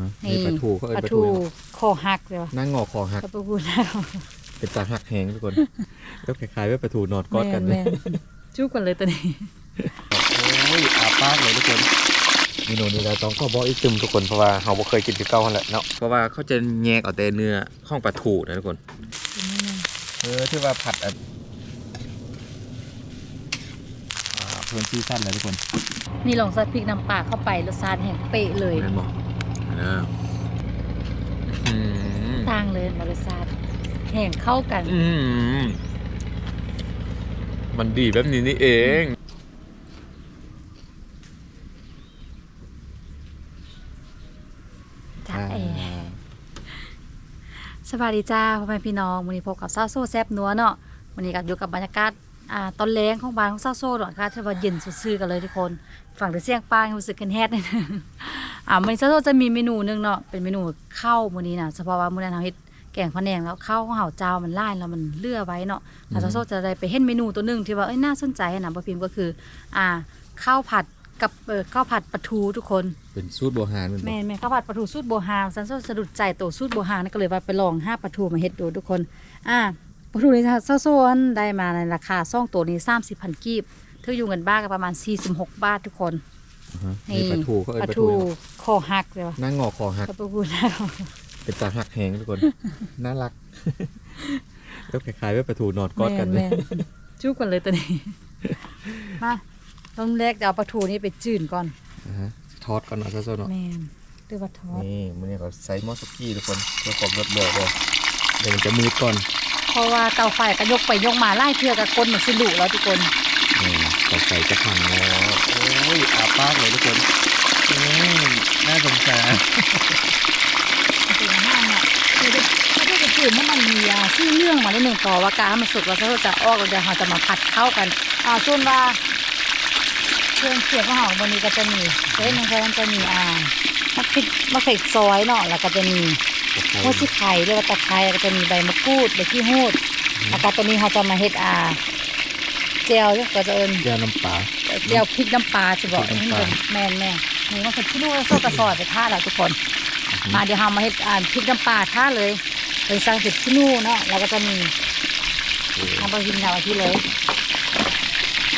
ฮะนี่ปลาทูเขาเอิ้นปลาปลาทูทูคอหักเลยวะนั่งงอคอหักปลาทูนะเป็นตาหักแหงทุกคนแล้วคล้ายๆว่าปลาทูนอนกอดกันเลแม่ยนๆจุกกันเลยตัวนี้โอ้ยอาปากเลยทุกคนเมนูนี้เราต้องขอบอกอีกตึมทุกคนเพราะว่าเราบ่เคยกินคือเก่าหั่นแหละเนาะเพราะว่าเขาจะแยกเอาแต่เนื้อข้องปลาทูนะทุกคนเออที่ว่าผัดอะอ่าเพิ่มซีซั่นเลยทุกคน นี่ลองใส่พริกน้ำปลาเข้าไปรสชาติแห่งเป๊ะเลย นั่นบอกนะอืมต่างเลยรสชาติแห่งเข้ากัน อืมมันดีแบบนี้นี่เอง จ้าเอสวัสดีจ้าพ่อแม่พี่น้องวันนี้พบกับซาโซแซบนัวเนาะวันนี้ก็อยู่กับบรรยากาศ อ่าตอนแรงของบ้านของซาโซหน่อยค่ะที่ว่าเย็นสดชื่นกันเลยทุกคน ฝั่งแต่เสียงปลารู้สึกกันแฮดนิดนึงอ่าวันนี้ซาโซจะมีเมนูหนึงเนาะเป็นเมนูข้าวมื้อนี้นะเฉพาะว่ามื้อนั้นเราเฮ็ดแกงพะแนงแล้วข้าวของเห่าเจ้ามันล่ายแล้วมันเลื่อไว้เนาะแต่ซาโซจะได้ไปเห็นเมนูตัวหนึงที่ว่าเอ้ยน่าสนใจนะบ่พิมพ์ก็คือ อ่าข้าวผัดกับเอ่อข้าวผัดปลาทูทุกคนเป็นสูตรโบราณมันบอแม่กนแม่นข้าวผัดปลาทูสูตรโบฮาซันโซสะดุดใจตัวสูตรโบฮานั่นก็เลยว่าไปลองห้าปลาทูมาเฮ็ดดูทุกคน อ่า ปลาทูนี่ซาโซนได้มาในราคาซ่องตัวนี้30พันกีบเท่าอยู่เงินบ้านก็ประมาณ46บาททุกคนอ่าฮะนี่ปลาทูเขาเอิ้นปปลาลาทูทูคอหักเลยวะนั่งงอคอหักปลาทูนะเป็นตาหักแหงทุกคนน่ารักแล้วคล้ายๆว่าปลาทูนอนกอดกันเลยแม่นๆจุกกันเลยตัวนี้มาต้นแรกเดี๋ยวเอาปลาทูนี่ไปจื่นก่อนอ่าฮะทอดก่อนเนาะซะๆเนาะแม่นหรือว่าทอดนี่มันนี่ก็ใส่หม้อสุกี้ทุกคนเพื่อความรสเร็วเลยเดี๋ยวมันจะมืดก่อนเพ ราะว่าเตาไฟก็ยกไปยกมาไล่เทือกับก้นมันสิลุแล้วทุกคนนี่เราใส่จะพังแล้วโอ้ยอาปากเลยทุกคนอืมน่าสงสารเป็นห้างเนี่ยคือถ้าเกิดจะจืดมันมีอ่าชื่อเรื่องมาได้หนึ่งต่อว่าการให้มันสุกแล้วเราจะออกแล้วเดี๋ยวเราจะมาผัดเข้ากันอ่าส่วนว่าเครื่องเคียงของเราวันนี้ก็จะมีเส้นมันก็จะมีอ่ามะพริกมะเขือซอยเนาะแล้วก็จะมี หัวชิไข่เรียกว่าตะไคร้แล้วก็จะมีใบมะกรูดใบขี้หูดแล้วก็ตัวนี้เราจะมาเฮ็ดอ่าเจลเนี่ยก็จะเอิญแก้วน้ำปลาเจลพริกน้ำปลาใช่บอกพริกน้ำปลาแม่นแม่นี่มันเป็นขี้นูนแล้วโซ่กระสอดไปท่าแล้วทุกคน มาเดี๋ยวเรามาเฮ็ดอ่าพริกน้ำปลาท่าเลยเป็นสังเกตขี้นูนเนาะแล้วก็จะมีทำไปกินดาวที่เลย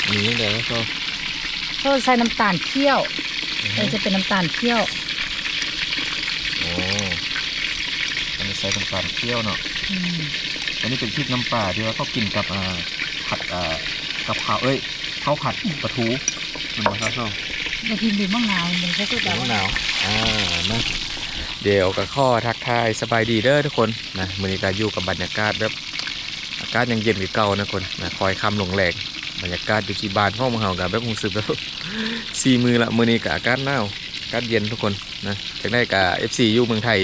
อันนี้เดี๋ยวก็ก็ใส่น้ำตาลเคี่ยวมันจะเป็นน้ำตาลเคี่ยว โอ้ อันนี้ใส่น้ำตาลเคี่ยวเนาะอืมอันนี้เป็นพริกน้ำปลาที่ว่าเขากินกับอ่าผัดอ่ากับข้าวเอ้ยข้าวผัดปลาทูมันบอกครับชอบบางทีมีมะนาวมันก็คือแบบมะว่านาวอ่านะเดี๋ยวกับข้อทักทายสบายดีเด้อทุกคนนะมื้อนี้ก็อยู่กับบรรยากาศแบบอากาศยังเย็นคือเก่านะคนนะคอยคำลงแรงบรรยากาศอยู่ที่บ้านพ่อมเฮากับแบบรู้สึกแบบสี่มือละมื้อนี้ก็อากาศหนาวอากาศเย็นทุกคนนะจากได้กับ FC อยู่เมืองไทย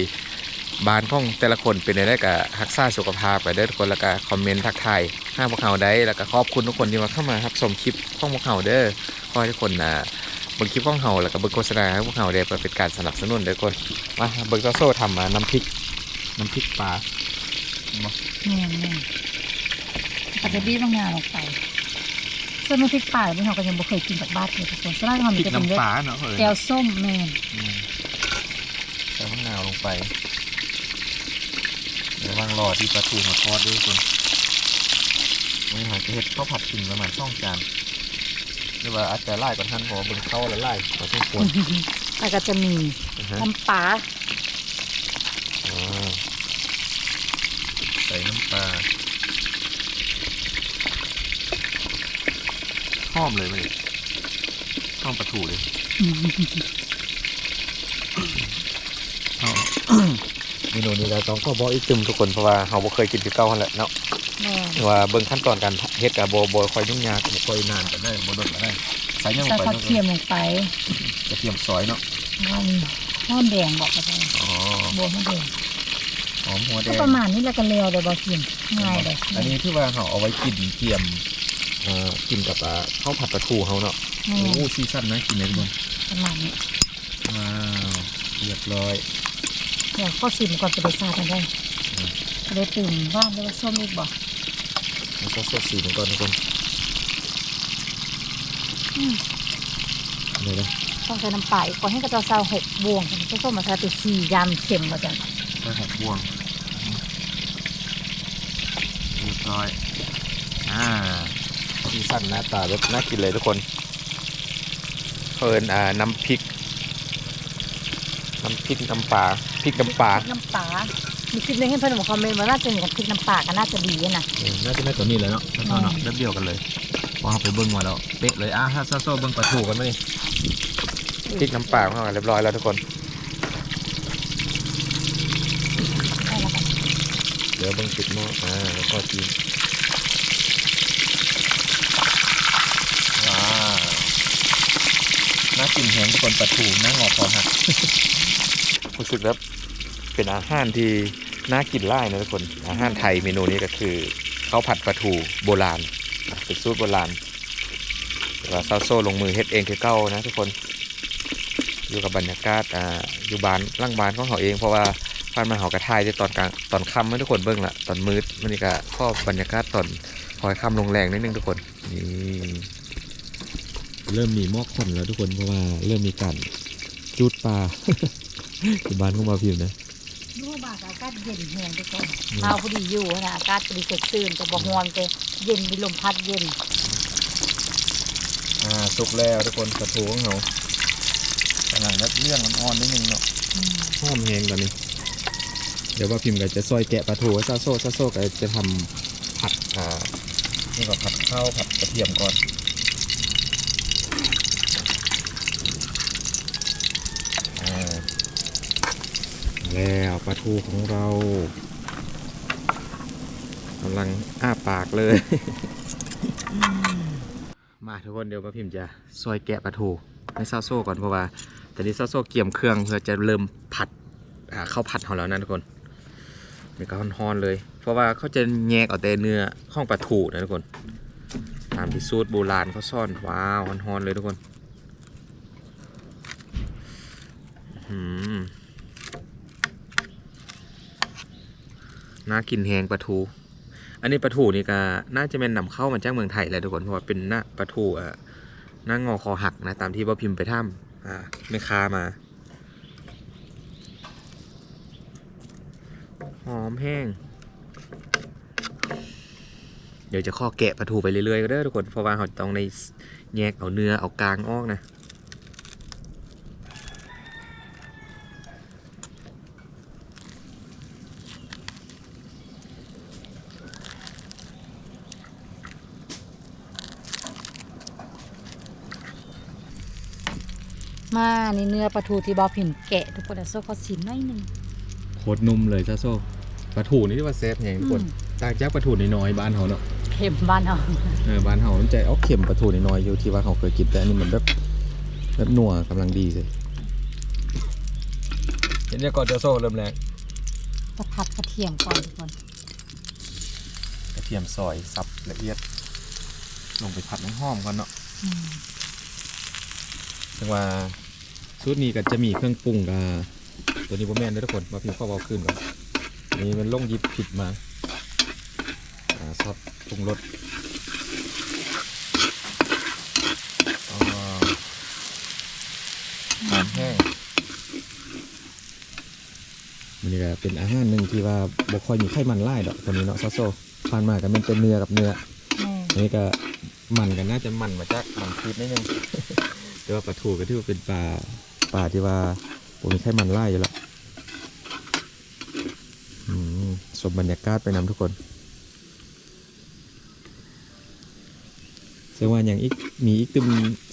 บ้านของแต่ละคนเป็นได้กับรักษาสุขภาพไปเด้อทุกคนแล้วก็คอมเมนต์ทักทายห้าพวกเขาได้แล้วก็ขอบคุณทุกคนที่มาเข้ามารับชมคลิปของพวกเขาเด้อขอให้ทุกคนนะเบิ่งคลิปของเขาแล้วก็เบิ่งโฆษณาให้พวกเขาได้เพื่อเป็นการสนับสนุนเด้อคนมาเบิ่งเจ้าโซ่ทำมาน้ำพริกน้ำพริกปลาแม่นแม่นอาจจะบี้บางงานลงไปส่วนน้ำพริกป่าเนี่ยเราก็ยังไม่เคยกินจากบ้านเลยทุกคนส่วนมากเราพริมีกจะเป็นเลือน้ำปดลาเนาะเออแก้วส้มแม่นอืมใส่มะนาวลงไป เดี๋ยววางรอที่ปลาทูมาทอดด้วยคนวันนี้หาจะเห็ดข้าวผัดกินประมาณสองจานหรือว่าอาจจะไล่ก่อนท่านเพราะว่าเบิ่งเข้าแล้วไล่พอสมควรแล้วก็จะมีนะฮะน้ำปลาอ่าใส่น้ำปลาหอมเลยไหมหอมปลาทูเลยเอา เมนูนี้เราต้องขอบอกอีกตึมทุกคนเพราะว่าเราบ่เคยกินคือเก่าหั่นแหละเนาะแม่นว่าเบิ่งขั้นตอนการเฮ็ดกับบ่บ่ค่อยยุ่งยากบ่ค่อยนานก็ได้บ่ดนก็ได้ใส่หยังลใส่งไปข้าวเทียมลงไปกระเทียมซอยเนาะแล้วมีห้อมแดงบอกไปเลยอ๋อบัวห้อมแดงหอมหัวแดก็งประมาณนี้แล้วก็เร็วเลยบอกกินง่ายเลยอันนี้ที่ว่าเขาเอาไว้กินเทียมเอ่อกินกับอ่าข้าวผัดปลาทูเขาเนาะแม่โอ้นซีซั่นนะกินเลยทุกคนประมาณนี้ว้าวเรียบร้อย เดี๋ยวก็ชิมก่อนจะได้ทราบกันได้จะได้ตื่นว่านได้ว่าส้มอีกบอกแล้วก็สดสีมันก่อนทุกคนอืมเลยนะต้องใช้น้ำปลาอีกก่อนให้กระเจ้าซาวหกบวงก็ส้มมาใช้ไปสี่ยำเข็มมาจังได้หกบ่วงเรียบร้อยอ่าสีสันหน้าตาแบบน่ากินเลยทุกคนเพิ่นอ่าน้ำพริก น้ำพริกน้ำปลาพริกน้ำปลาน้ำปลามีคลิปหนึงให้เพื่อนบอกคอมเมนต์ว่าน่าจะเหมือนกับพริกน้ำปลาก็น่าจะดีอะนะ เออน่าจะได้ตัวนี้เลยเนาะซาโซ่เนาะอืมเริ่มเดียวกันเลยพอเราไปเบิ้งมาแล้วเป๊ะเลยอะถ้าซาโซ่เบิ้งปลาทูกันไหมนี่พริกน้ำปลาของเราเรียบร้อยแล้วทุกคน ได้แล้วกันเดี๋ยวเบิ้งปิดหม้ออ่าแล้วก็จีนว้าวน่ากินแหงทุกคนปลาทูน่างอคอหัก รู้สึกแล้วเป็นอาหารที่น่ากินไล่นะทุกคน อาหารไทยเมนูนี้ก็คือข้าวผัดปลาทูโบราณเป็นสูตรโบราณแต่ว่าซาโซ่ลงมือเฮ็ดเองคือเก้านะทุกคนอยู่กับบรรยากาศอ่าอยู่บ้านร่างบ้านของเขาเองเพราะว่าผ่านมาเขากระทายในตอนกลางตอนค่ำให้ทุกคนเบิ่งละตอนมืดมันนี่ก็ข้อบรรยากาศตอนคอยค่ำลงแรงนิดนึงทุกคนนี่เริ่มมีมอกควันแล้วทุกคนเพราะว่าเริ่มมีการจูดปลา ที่บ้านของมาพิมพ์นะรู้ว่าอากาศเย็นแห้งทุกคนอืมเมาพอดีอยู่นะอากาศพอดีสดชื่นจะบอกฮอนจะเย็นมีลมพัดเย็น อ่าสุกแล้วทุกคนปลาทูของเขากำลังรับเรื่องอ่อนๆนิดนึงเนาะอืมหอมแหงตอนนี้ เดี๋ยวว่าพิมพ์ก็จะซอยแกะปลาทูซาโซ่ซาโซ่ก็จะทำผัดอ่านี่ก็ผัดข้าวผัดกระเทียมก่อน แล้วปลาทูของเรากำลังอ้าปากเลย มาทุกคนเดี๋ยวป้าพิมพ์จะซอยแกะปลาทูให้ซาโซ่ก่อนเพราะว่าตอนนี้ซาโซ่เกี่ยมเครื่องเพื่อจะเริ่มผัดอ่าข้าวผัดของเรานะทุกคนนี่ก็ฮอนๆเลย เพราะว่าเขาจะแยกเอาแต่เนื้อข้องปลาทูนะทุกคนตามที่สูตรโบราณเขาซ่อนว้าวฮอนๆเลยทุกคน อื้อหือ น่ากินแหงปลาทู อันนี้ปลาทูนี่ก็น่าจะเป็นนำเข้ามาจากเมืองไทยแหละทุกคนเพราะว่าเป็นหน้าปลาทูอะหน้างอคอหักนะตามที่ว่าพิมพ์ไปถ้ำอ่าไม่คามาหอมแห้ง เดี๋ยวจะข้อแกะปลาทูไปเรื่อยๆก็ได้ทุกคนเพราะว่าเราต้องในแยกเอาเนื้อเอากลางออกนะ มานี่เนื้อปลาทูที่บอพิมพ์แกะ ทุกคนแต่โซ่เขาสินหน่อยหนึง โคตรนุ่มเลยซาโซ่ปลาทูนี่ที่ว่าเซฟไงทุกคนอืม ต่างจากปลาทูน้อยๆบ้านเขาเนาะเค็มบ้านเราเออบ้านเฮามันจะเอาเข็มปลาทูน้อยๆอยู่ที่ว่าเขาเคยกินแต่อันนี้มันแบบแบบนัวกำลังดีเลยเห็นยังก่อนจะโซ่เริ่มแรกจะผัดกระเทียมก่อนทุกคนกระเทียมซอยสับละเอียด ลงไปผัดน้ำหอมก่อนเนาะ อืมถึงว่า สูตรนี้ก็จะมีเครื่องปรุงกับตัวนี้พ่แม่นเด้อทุกคนมาพิมพ์ข้อเบาขึ้นก่อนนี่มันลงหยิบผิดมาอ่าซอสปรุงรสอ๋อหอมแห้งมันนี่ก็เป็นอาหารหนึ่งที่ว่าบ่ค่อยมีไขมันไล่ดอกตัวนี้เนาะซาโซผ่านมากันมันเป็นเนื้อกับเนื้อแม่อันนี้ก็มันกันน่าจะมันมาจากมันฟีดนิดนึงแต่ว่าปลาทูก็ถือว่าเป็นปลา ปลาที่ว่าผมมีไขมันไล่อยู่แล้วอืมสมบรรยากาศไปนำทุกคนเสียว่าอย่างอีกมีอีกตึม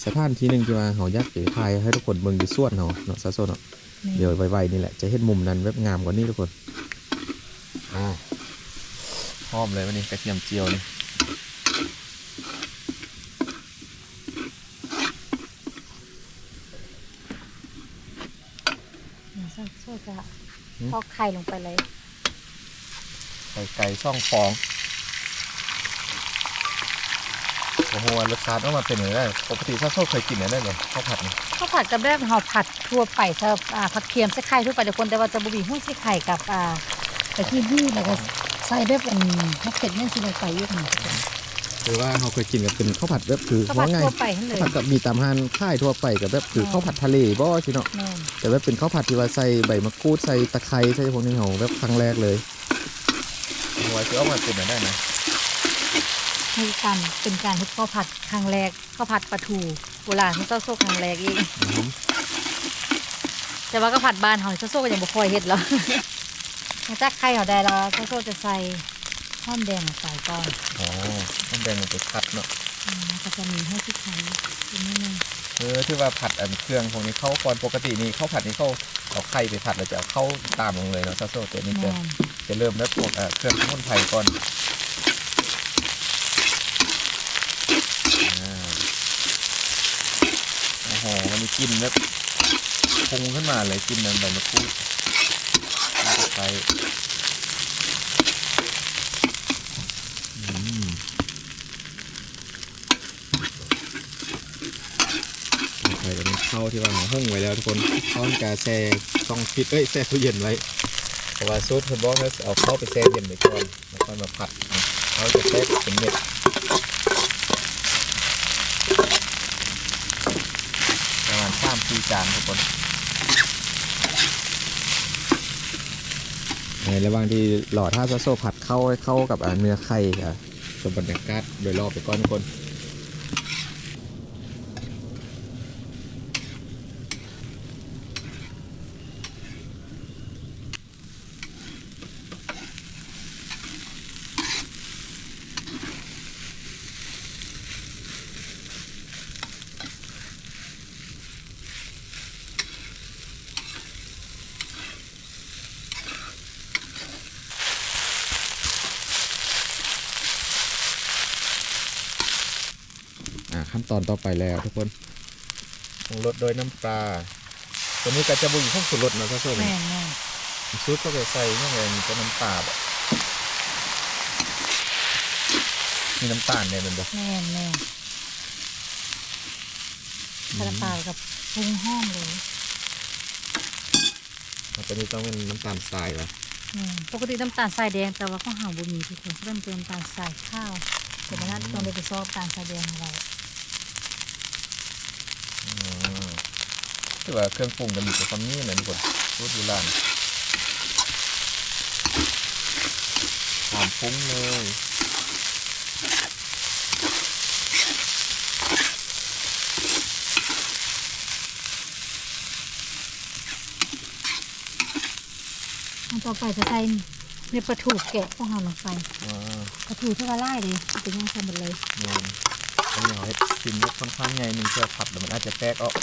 สถานที่หนึ่งที่ว่าเขาอยากจะถ่ายให้ทุกคนเบิ่งอยู่ส่วนเขาเนาะซาโซเนาะนี่เดี๋ยวไวๆนี่แหละจะเห็นมุมนั้นเว็บงามกว่านี้ทุกคนอ่าหอมเลยวันนี้กระเทียมเจียวนี่ เดี๋ยวโซ่จะ พอกไข่ลงไปเลย ไก่ไก่ช่องฟอง โอ้โหรสชาติออกมาเป็นอย่างไรได้ปกติถ้าโซ่เคยกินอย่างไรเลยข้าวผัดนี่ข้าวผัดกับแบบห่อผัดทั่วไปสำหรับอ่าผัดเค็มใส่ไข่ทั่วไปแต่คนแต่ว่าจะบุบีหุ้นใส่ไข่กับอ่าแต่ที่นี่แล้วก็ใส่แบบอันมะเขือเทศที่ลงไปเยอะหน่อยทุกคน หรือว่าเราเคยกินกับเป็นข้าวผัดแบบคือข้าวผัดว่าไงทั่วไปทั้งเลยข้าวผัดกับมีตามห้านค่ายทั่วไปกับแบบคือข้าวผัดทะเลบ่สิเนาะแม่นแต่ว่าเป็นข้าวผัดที่ว่าใส่ใบมะกรูดใส่ตะไคร้ใส่พวกนี้เขาแบบครั้งแรกเลยหัวจะเอามาเป็นได้นะให้กันเป็นการเฮ็ดข้าวผัดครั้งแรกข้าวผัดปลาทูโบราณของเจ้าโซครั้งแรกอีกแต่ว่าข้าวผัดบ้านเฮาเจ้าโซก็ยังบ่ค่อยเฮ็ดหรอกหลังจากไข่เฮาได้แล้วเจ้าโซจะใส่ หอมแดงลงไปก่อนอ๋อต้องแบ่งมันไปผัดเนาะอืมแล้วก็จะมีให้ที่ไข่อีกนิดนึงเออที่ว่าผัดอันเครื่องพวกนี้เข้าก่อนปกตินี่ข้าวผัดนี่เขาเอาไข่ไปผัดแล้วจะเอาเข้าตามลงเลยเนาะซาโซ่ตัวนี้จะแม่นจะเริ่มแล้วพวกเอ่อเครื่องสมุนไพรก่อนอ่าโอ้โหมันมีกลิ่นแบบพุงขึ้นมาเลยกลิ่นนั้นใบมะกรูดไปอืมโอเคเดี๋ยวมันเข้า ที่ว่าห้องไว้แล้วทุกคนเข้ากาแช่ต้องฟิตเอ้ยแช่ตู้เย็นไว้แต่ว่าซูตรคุณบอกให้เอาเข้าไปแช่เย็นไปก่อนแล้วค่อยมาผัดเขาจะแช่เป็นเม็ดประมาณสามสี่จานทุกคนในระหว่างที่หล่อท่าซาโซผัดเข้าเข้ากับเนื้อไข่ค่ะชมบรรยากาศโดยรอบไปก่อนทุกคน ตอนต่อไปแล้วทุกคนปรุงรสโดยน้ำปลาตัวนี้ก็จะบุยข้องสุรสเนาะซาโซแม่นแม่นซุปก็จะใส่นี่ไงมันจะน้ำปลาแบบมีน้ำตาลเนี่ยมันบอกแม่นแม่นกระเป๋ากับปรุงห้อมเลยแล้วตัวนี้ต้องเป็นน้ำตาลทรายวะแม่นปกติน้ำตาลทรายแดงแต่ว่าข้าวหาบ่มีทุกคนเริ่มเป็นน้ำตาลทรายข้าวเดี๋ยวมานัดต้องได้ไปซอบน้ำตาลทรายแดงขอ งเราอืมคือว่าเครื่องปรุงกันอยู่กับความนี้เลยทุกคนรูดดูร้านหอมฟุ้งเลยอันต่อไปจะใส่เนื้อปลาทูแกะของเราลงไปอ่าปลาทูที่ว่าไล่เลยเป็นยังไงหมดเลย เงินต้องเอาให้ชิมค่อนข้างใหญ่หนึ่งเพื่อผัดแล้วมันอาจจะแตกออก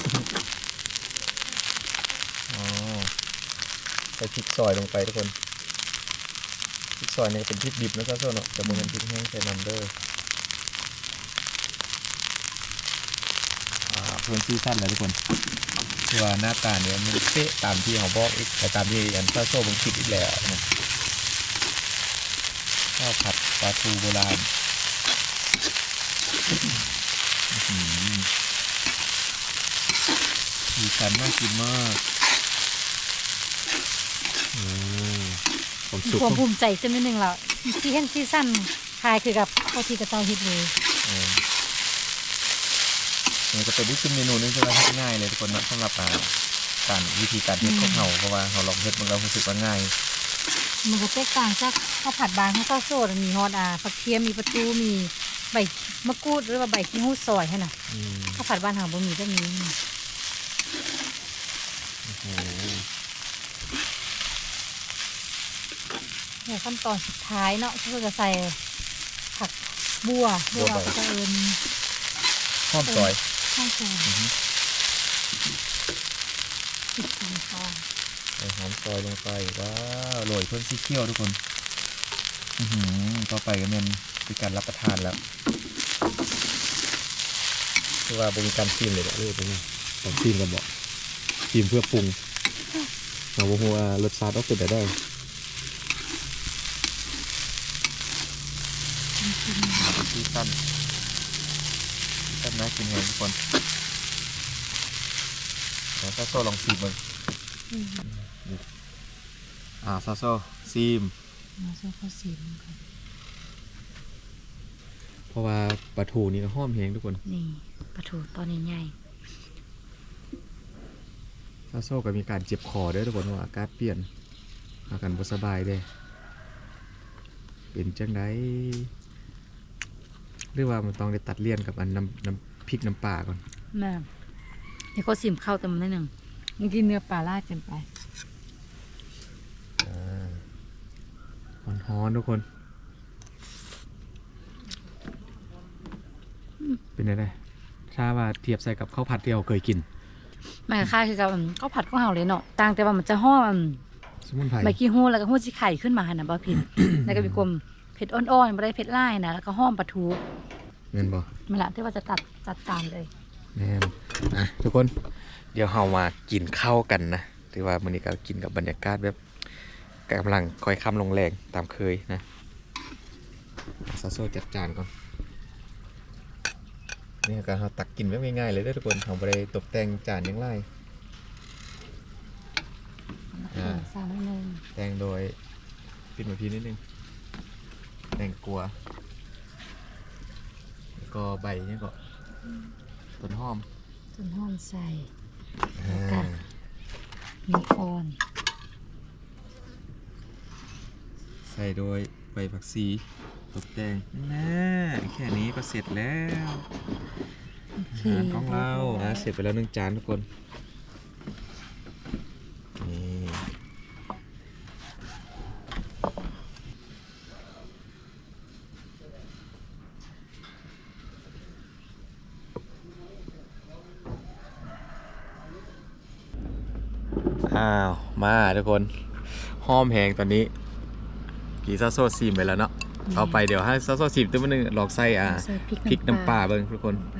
อ๋อใส่พริกซอยลงไปทุกคนพริกซอยเนี่ยเป็นพริกดิบนะเจ้าเนาะแต่มันเป็นพริกแห้งใส่น้ำเด้ออ่าเพิ่มซีซั่นแล้วทุกคนคือว่าหน้าตาเนี่ยมันเป๊ะตามที่เขาบอกอีกแต่ตามที่อันเจ้าโซ่บังคิดอีกแล้วนะข้าวผัดปลาทูโบราณ สีสันน่ากินมากอืมผมสุกความภูมิใจจนนิดนึงแล้วที่เห็นซีซั่นคลายคือกับข้าวที่กระเจ้าฮ็ดเลยเนี่ก็เป็นวิธีเมนูนึงที่เราง่ายเลยทุกคนนะสำหรับการวิธีการเฮ็ดของเราเพราะว่าเราลองเฮ็ดมันเรารู้สึกว่าง่ายมันก็แตกต่างจากข้าวผัดบางข้าวเจ้าโซดมีฮอดอ่าผักเทียมมีประตูมี มะกรูดหรือว่าใบขี้หูดซอยให้น่ะอืมข้าวผัดบ้านหาบ่มีแบบนี้โอ้โหเนี่ยขั้นตอนสุดท้ายเนาะที่เราจะใส่ผักบัวเรียกว่าก็จะเอิญหอมซอยข้าวซอยอือฮึติดตามซอยใส่หอมซอยลงไปว้าวโรยเพิ่มซีเคี่ยวทุกคน อือหือต่อไปก็เป็นเป็นการรับประทานแล้วคือ ว่าบริการซีมเลยแหละเรื่องเป็นไงต้องซีมกันบอกซีมเพื่อปรุงเราบอกว่ารสชาติต้องเป็นไปได้ซีซั่นซีซั่นน่ากินไงทุกคนแล้วซาโซ่ลองซีมมันอืมอ่าซาโซ่ซีมมาใส่ข้าวสีลงไป เพราะว่าปลาทูนี่ก็หอมแฮงทุกคนนี่ปลาทูตอนนี้ใหญ่ซาโซ่ก็มีการเจ็บคอเด้วยทุกคนเพราะว่าอากาศเปลี่ยน อาการบ่สบายเด้เป็นจังไดหรือว่ามันต้องได้ตัดเลี่ยนกับอันน้ำน้ำพริกน้ำปลาก่อนแม่นี่เขาซิมเข้าเต็มนิดหนึ่งเมื่อกี้เนื้อปลาลาดเกินไปฮ้อนๆทุกคน เป็นไงได้ถ้าว่าเทียบใส่กับข้าวผัดที่เราเคยกินมันคล้ายๆคือกับอืมข้าวผัดของเฮาเลยเนาะต่างแต่ว่ามันจะหอมอืมสมุนไพรใบขี้หู้แล้วก็หู้สิไข่ขึ้นมาหั่นน่ะบ่ผิดแล้วก็มีความเผ็ดอ่อนๆบ่ได้เผ็ดร้ายนะแล้วก็หอมปลาทูเงินบ่มันละที่ว่าจะตัดจัดจานเลยแม่นอะทุกคนเดี๋ยวเรามากินข้าวกันนะถือว่ามื้อนี้ก็กินกับบรรยากาศแบบกำลังคอยค่ำลงแรงตามเคยนะซาโซจัดจานก่อน นี่ก็เราตักกินแบบง่ายๆเลยเด้อทุกคนเราบ่ได้ตกแต่งจานหยังไรอ่าสามนิดนึงแต่งโดยปิดมาพีนิดนึงแต่งกลัวแล้วก็ใบเนี่ยก็ต้นหอมต้นหอมใส่อ่าค่ะมีออน ใส่โดยใบผักชี ตกแต่งน่าแค่นี้ก็เสร็จแล้วโอเคอาหารของเรานะเสร็จไปแล้วหนึ่งจานทุกคนนี่อ้าว มาทุกคน ห้อมแหงตอนนี้ กีซาโซซีมไปแล้วเนาะ เอาไปเดี๋ยวให้ซาโซซีมตัวนึงลองใส่อ่าใส่พริกพริกน้ำปลาเบิ่งทุกคนลงไป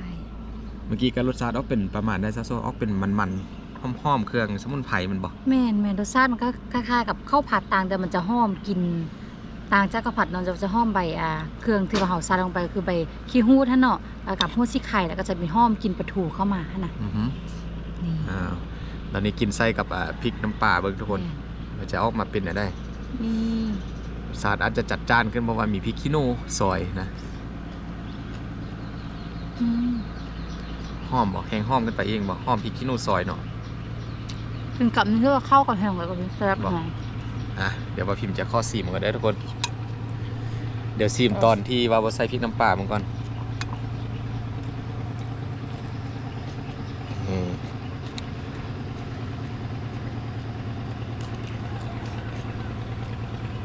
เมื่อกี้ก็รสชาติออกเป็นประมาณได้ซะโซออกเป็นมันๆหอมๆเครื่องสมุนไพรมันบอกแม่นแม่นรสชาติมันก็คล้ายๆกับข้าวผัดต่างแต่มันจะหอมกินต่างจากข้าวผัดเนาะจะจะหอมใบอ่าเครื่องที่เราเฮาใส่ลงไปคือใบขี้หู้ท่านเนาะแล้วกับหู้ซี่ไข่แล้วก็จะมีหอมกลินปลาทูเข้ามาหั่นน่ะอือหือนี่อ้าวตอนนี้กินไส้กับอ่าพริกน้ำปลาเบิ่งทุกคนแม่มันจะออกมาเป็นอะไรได้นี่ร สชาติอาจจะจัดจ้านขึ้นเพราะว่ามีพริกขี้หนูซอยนะอืมหอมบอกแห้งหอมกันไปเองบอกหอมพริกขี้หนูซอยเนาะถึงกับนี่คือว่าเข้ากับแห้งเลยก็เป็นแซ่บบอกหอมอะเดี๋ยวว่าพิมพ์จะข้อซีมกันได้อทุกคน เดี๋ยวซีมตอนที่ว่าว่าใส่พริกน้ำปลามันก่อนอืม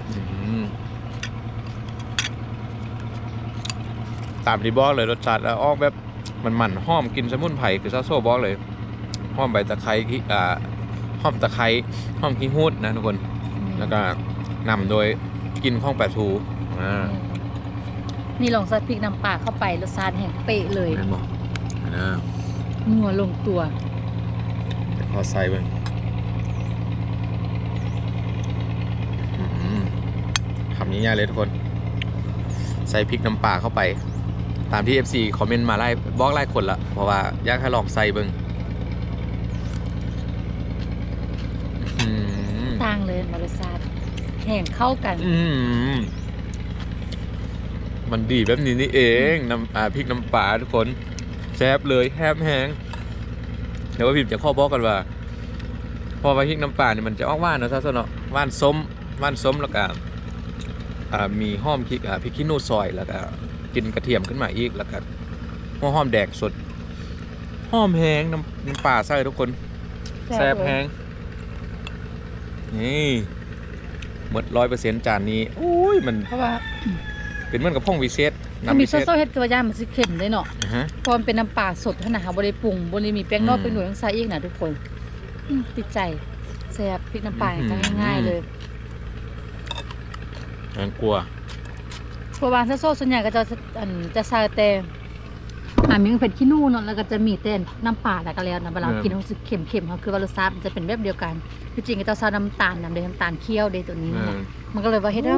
อืม ตามที่บอกเลยรสชาติแล้วออกแบบมันมันๆหอมกลินสมุนไพรคือซาโซ่บอกเลยหอมใบตะไคร้ที่อ่าหอมตะไคร้หอมขี้หูดนะทุกคนแล้วก็นำโดยกลินข้องปลาทูอ่านี่ลองใส่พริกน้ำปลาเข้าไปรสชาติแห้งเป๊ะเลยแม่นบอกนะนัวลงตัวเดี๋ยวขอใส่เบิ่งอืมคำง่ายๆเลยทุกคน ใส่พริกน้ำปลาเข้าไป ตามที่ FC คอมเมนต์มาไล่บอกไล่คนละเพราะว่าอยากให้ลองใส่เบิ่งอื้อหือต่างเลยรสชาติแห้งเข้ากันอื้อหือมันดีแบบนี้นี่เองน้ำอ่าพริกน้ำปลาทุกคนแซ่บเลยแฮบแห้งเดี๋ยวว่าพิมพ์จะข้อบอกกันว่า พอไปพริกน้ำปลาเนี่ยมันจะออกหว่านเนอะซะส่วนเนาะหว่านส้มหว่านส้มแล้วก็อ่ามีหอมพริกอ่าพริกขี้หนูซอยแล้วก็ กินกระเทียมขึ้นมาอีกแล้วก็หัวหอมแดกสดหอมแห้งน้ำน้ำปลาใส่ทุกคนแซ่บแห้งนี่หมดร้อยเปอร์เซ็นต์จานนี้อุ้ยมันเพราะว่าเป็นเหมือนกับพ่องวิเศษถ้าน้ำมีวิโซเศษโซ่เฮ็ดคือว่าย่านมันสิเค็มได้เนาะอ่าฮะเพราะมันเป็นน้ำปลาสดเท่านั้นค่ะบ่ได้ปรุงบ่ได้มีแป้งนอกอืมแป้งหน่วยทั้งใส่อีกนะทุกคนอืมติดใจแซ่บพริกน้ำปลาอื้อหือก็ง่ายๆเลยยังกลัว เพราะว่าโซโซ่ส่วนใหญ่ก็จะอันจะใส่แต่อ่ามีเผ็ดขี้หนูเนาะแล้วก็จะมีแต่น้ำปลาแล้วก็แล้วนะเวลากินรู้สึกเค็มๆเขาคือว่ารสชาติมันจะเป็นแบบเดียวกันคือจริงก็จะใส่น้ำตาลน้ำเดน้ำตาลเคี่ยวเดตัวนี้แม่นะนมันก็เลยว่าเฮ็ดให้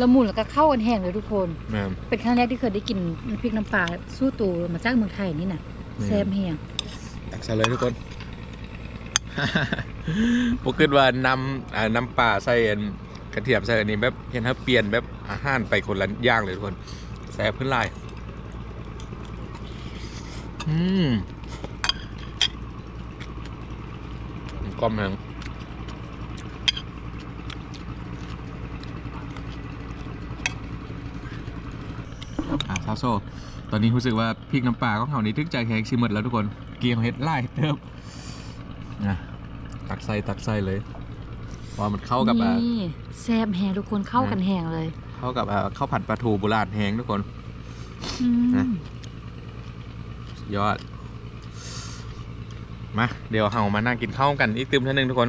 ละมุนแล้วก็เข้ากันแห้งเลยทุกคนแม่นเป็นครั้งแรกที่เคยได้กินน้ำพริกน้ำปลาสู้ตูมาจากเมืองไทยนี่น่ะอืมแซ่บแห้งตักใส่เลยทุกคนพวกคิดว่านำอ่าน้ำปลาใส่อัน กระเทียมใส่อันนี้แบบเห็นเขาเปลี่ยนแบบอาหารไปคนละย่างเลยทุกคนแซ่บขึ้นลายอืมกลมแหงอ่าซาโซ ตอนนี้รู้สึกว่าพริกน้ำปลาของเขานี่ทึกใจแข็งชิมหมดแล้วทุกคน เกี๊ยวเฮ็ดไล่เติมนะตักใส่ตักใส่เลย เพราะมันเข้ากับอ่านี่แซ่บแฮงทุกคนเข้ากันแหงเลย เข้ากับอ่าข้าวผัดปลาทูโบราณแห้งทุกคนอืมนะยอด มา เดี๋ยวเรามานั่งกินข้าวกันอีกตึมเท่านึงทุกคน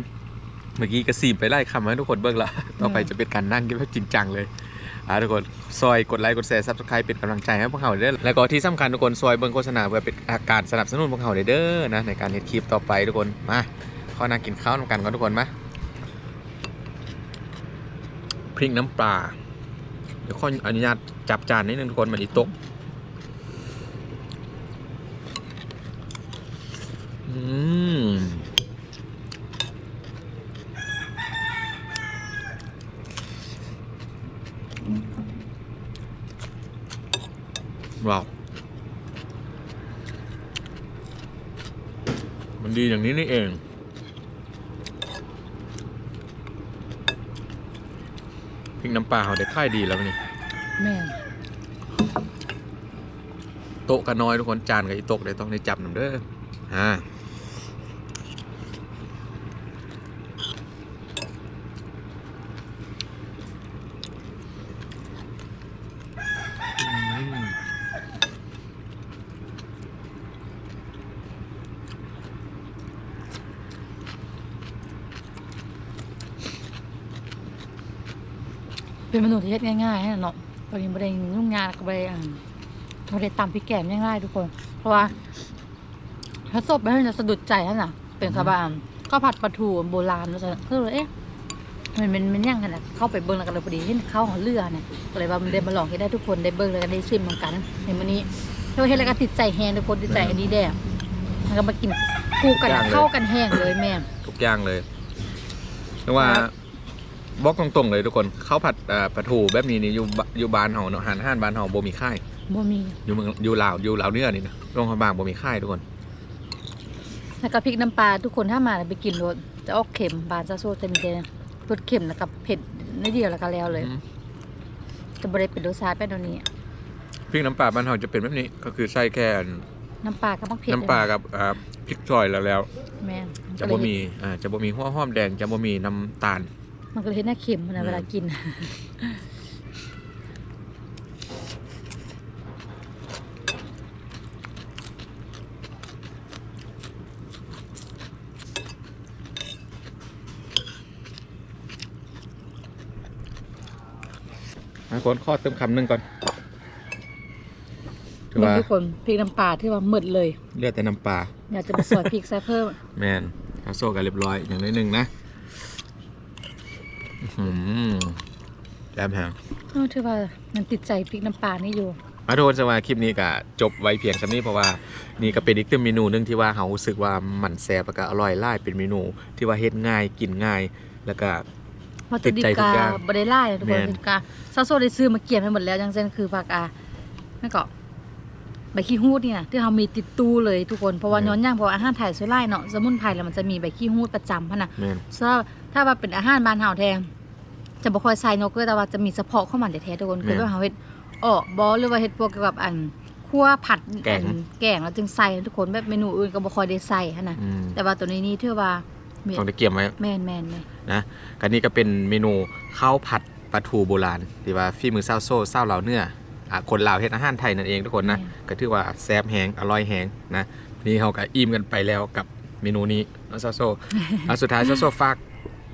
เมื่อกี้กระสีบไปไล่คำให้ทุกคนเบิ่งละต่อไปจะเป็นการนั่งกินแบบจริงจังเลยอ่าทุกคนซอยกดไลค์กดแชร์ซับสไครป์เป็นกำลังใจให้พวกเขาเด้อแล้วก็ที่สำคัญทุกคนซอยเบิ่งโฆษณาเพื่อเป็นอาการสนับสนุนพวกเขาเด้อนะในการเฮ็ดคลิปต่อไปทุกคนมาขอนั่งกินข้าวนำกันก่อนทุกคนมาพ ริกน้ำปลา เดี๋ยวขออนุญาตจับจานนิดนึงทุกคนมันอีตกอืมว้าวมันดีอย่างนี้นี่เอง พริกน้ำปลาเขาได้ค่ายดีแล้วนี่แม่นโต๊ะก็น้อยทุกคนจานกับอีโต๊ะเลยต้องได้จับหนึ่งเด้ออ่าอืม เป็นเมนูที่เฮ็ดง่ายๆนะเนาะตอนนี้บ่ได้ยุ่งยากก็บ่ได้อ่าบ่ได้ตำพริกแกงง่ายๆทุกคน เพราะว่าถ้าสดไปมันจะสะดุดใจนั่นน่ะ เป็นสบานก็ผัดปลาทูโบราณว่าซั่นคือเลยเอ๊ะมันมันมันยังขนาดเข้าไปเบิ่งแล้วก็เลยพอดีเห็นข้าวของเรือเนี่ยก็เลยว่ามันได้มาลองให้ได้ทุกคนได้เบิ่งแล้วก็ได้ชิมเหมือนกันในมื้อนี้เฮ็ดแล้วก็ติดใจแฮงทุกคนติดใจอันนี้แด้แล้วก็มากินคู่กันเข้ากันแห้งเลยแม่ทุกอย่างเลยเรียกว่าครั บบอกตรงๆเลยทุกคนข้าวผัดอ่าปลาทูแบบนี้นี่อยู่บอยู่บ้านเฮาเนาะอาหารอาหารบ้านเฮาบ่มีค่ายบ่มี อยู่เมืองอยู่ลาวอยู่ลาวเหนื้อนี่นะโรงพยาบาลบ่มีค่ายทุกคน แล้วก็พริกน้ำปลาทุกคนถ้ามาไปกินรสจะออกเค็มบานซาโซจะมีแต่รสเค็มแล้วก็เผ็ดนิดเดียวแล้วก็แล้วเลย อืม จะบริเป็นรสชาติแบบนี้ พริกน้ำปลาบ้านเฮาจะเป็นแบบนี้ก็คือใส่แค่น้ำปลาก็ต้องเผ็ดน้ำปลากับอ่าพริกซอยแล้วแล้ว แม่นจะบ่มีอ่าจะบ่มีหัวหอมแดงจะบ่มีน้ำตาล มันก็เลยเห็นหน้าเค็มนะอืมเวลากิน อะคนข้อเติมคำหนึงก่อนถือมันว่าทุกคนพริกน้ำปลาที่ว่าหมดเลย เลือดแต่น้ำปลา อยากจะไปสอยพริกใส่เพิ่ม แมนข้าวโซ่กันเรียบร้อยอย่างน้อยหนึ่งนะ อื้อหืมแอบแหงเออถือว่ามันติดใจพริกน้ำปลานี่อยู่มาทุกคนสำหรับคลิปนี้ก็จบไว้เพียงสำนี้เพราะว่านี่ก็เป็นอีกหนึ่งเมนูหนึงที่ว่าเขารู้สึกว่ามันแซ่บแล้วก็อร่อยไล่เป็นเมนู ที่ว่าเฮ็ดง่ายกินง่าย แล้วก็ วัตถุดิบติดใจทุกากอย่างบได้ไล่ทุกคนแม่นติดกาซาโซได้ซื้อมาเกี่ยมให้หมดแล้วอย่างเช่นคือผักอานั่นก็ใบขี้ฮูดนี่นะที่เรามีติดตู้เลยทุกคนเพราะว่าย้อนย่างเพราะว่าอาหารไทยส่วนไล่เนาะสมุนไพรแล้วมันจะมีใบขี้ฮูดประจำพะนะ แม่น ถ้าถ้าว่าเป็นอาหารบ้านเฮาแทง จะบ่ค่อยใส่นกเลยแต่ว่าจะมีเฉพาะข้าวมันแท้ๆทุกคนคือว่าเฮาเฮ็ดออกบ่หรือว่าเฮ็ดพวกเกี่ยวกับอันคั่วผัดแกงอันแกงแล้วจึงใส่ทุกคนแบบเมนูอื่นก็บ่ค่อยได้ใส่หั่นน่ะอืมแต่ว่าตัวนี้นี่ถือว่าแม่นต้องได้เกี่ยมไว้แม่นแม่นแม่นนะกันนี้ก็เป็นเมนูข้าวผัดปลาทูโบราณที่ว่าฝีมือเศร้าโซ่เศร้าเหลาเนื้ออะคนลาวเฮ็ดอาหารไทยนั่นเองทุกคนนะก็ถือว่าแซ่บแหงอร่อยแหงนะนี่เขาก็อิ่มกันไปแล้วกับเมนูนี้น้องโซโซอะสุดท้ายโซโซฝาก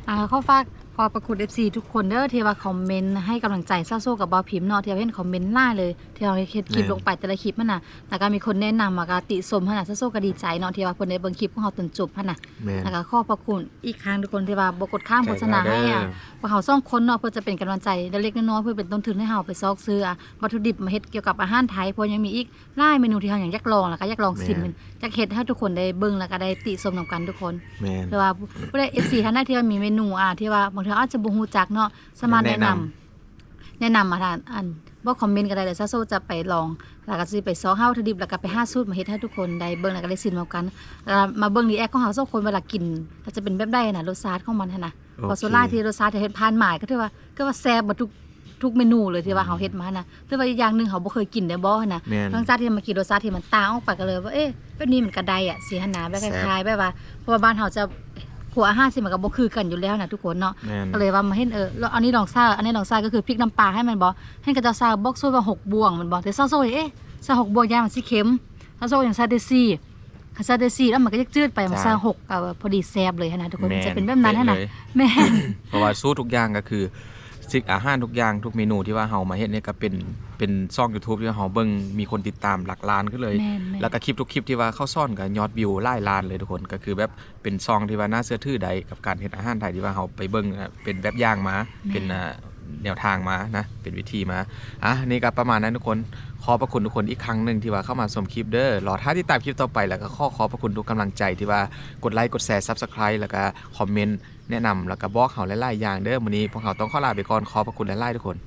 อ่าขอฝาก ขอประคุณ FC ทุกคนเด้อที่ว่าคอมเมนต์ให้กำลังใจซาโซกับบอพิมพ์เนาะที่เราเห็นคอมเมนต์ล่าเลยที่เราเฮ็ดคลิปแม่นลงไปแต่ละคลิปมันน่ะแล้วก็มีคนแนะนำมากติชมหั่นน่ะซาโซก็ดีใจเนาะที่ว่าเพิ่นได้เบิ่งคลิปของเราจนจบหั่นน่ะแม่นแล้วก็ขอบพระคุณอีกครั้งทุกคนที่ว่าบกดข้ามโฆษณาใจให้ร้ายเด้ออะพวกเขาซ่องคนเนาะเพื่อจะเป็นกำลังใจเล็กๆน้อยๆเพื่อเป็นต้นทุนให้เราไปซอกซื้ออะวัตถุดิบมาเฮ็ดเกี่ยวกับอาหารไทยเพราะยังมีอีกหลายเมนูที่เราอยากลองแล้วก็อยากลองชิมมันอยากเฮ็ดให้ทุกคนได้เบิ่งแล้วก็ได้ติชมนำกันทุกคนแม่นหรือว่าผู้ใด FC ท่านใดที่ว่ามีเมนูอะที่ว่าบางทีอาจจะบ่ฮู้จักเนาะสามารถแนะนำแนะนแนะนำมาทานอันบ่คอมเมนต์ก็ได้เดี๋ยวซาโซจะไปลองแล้วก็สิไปซ้อเฮาทดิบแล้วก็ไปหาสูตรมาเฮ็ดให้ทุกคนได้เบิ่งแล้วก็ได้ซินมากันแล้วมาเบิ่งรีแอคของเฮาสองคนเวลากินก็จะเป็นแบบใดน่ะรสชาติของมันหั่นน่ะพอโซล่าที่รสชาติที่เฮ็ดผ่านหมายก็ถือว่าก็ว่าแซ่บบ่ทุกทุกเมนูเลยที่ว่าเฮาเฮ็ดมานะแต่ว่าอย่างหนึงเฮาบ่เคยกินได้บ่หั่นน่ะแม่นหลังจาที่มากินรสชาติที่มันต่างออกไปก็เลยว่า เอ๊ะแบบนี้มันกระไดอะสิหนน่ะแบบคล้ายๆแบบว่า เพราะว่าบ้านเฮาจะ ขัวอาหารสิมันก็บ่คือกันอยู่แล้วนะทุกคนเนาะแม่น ก็เลยว่ามาเห็นเออแล้วอันนี้ลองซ่าอันนี้ลองซ่าก็คือพริกน้ำปลาให้มันบ่ให้กระเจ้าซ่าบอกโซ่ว่าหกบวงมันบ่แต่ซ่าโซ่เอ๊ะซ่าหกบวงยางมันสิเค็มซ่าโซ่อย่างซ่าเดซี่ถ้าซ่าเดซี่แล้วมันก็จะจืดไปมันซ่าหกก็พอดีแซ่บเลยหั่นนะทุกคนมันจะเป็นแบบนั้นหั่นน่ะเลยแม่น เพราะว่าสู้ทุกอย่างก็คือ สิ่งอาหารทุกอย่างทุกเมนูที่ว่าเฮามาเฮ็ดเนี่ยก็เป็นเป็นช่อง YouTube ที่เฮาเบิ่งมีคนติดตามหลักล้านขึ้นเลย แม่นแม่นแล้วก็คลิปทุกคลิปที่ว่าเข้าซ่อนกับยอดวิวหลายล้านเลยทุกคนก็คือแบบเป็นซองที่ว่าน่าเชื่อถือใดกับการเฮ็ดอาหารไทยที่ว่าเฮาไปเบิ่งอะเป็นแบบอย่างมาเป็นอ่าแนวทางมานะเป็นวิธีมาอะนี่ก็ประมาณนั้นทุกคนขอประคุณทุกคนอีกครั้งหนึ่งที่ว่าเข้ามาชมคลิปเด้อรอท้าติดตามคลิปต่อไปแล้วก็ขอขอบพระคุณทุกกำลังใจที่ว่ากดไลค์กดแชร์ Subscribe แล้วก็คอมเมนต์ แนะนำแล้วก็บอกเขาหลายๆอย่างเด้อวันนี้พวกเขาต้องขอลาไปก่อนขอบพระคุณหลายๆทุกคน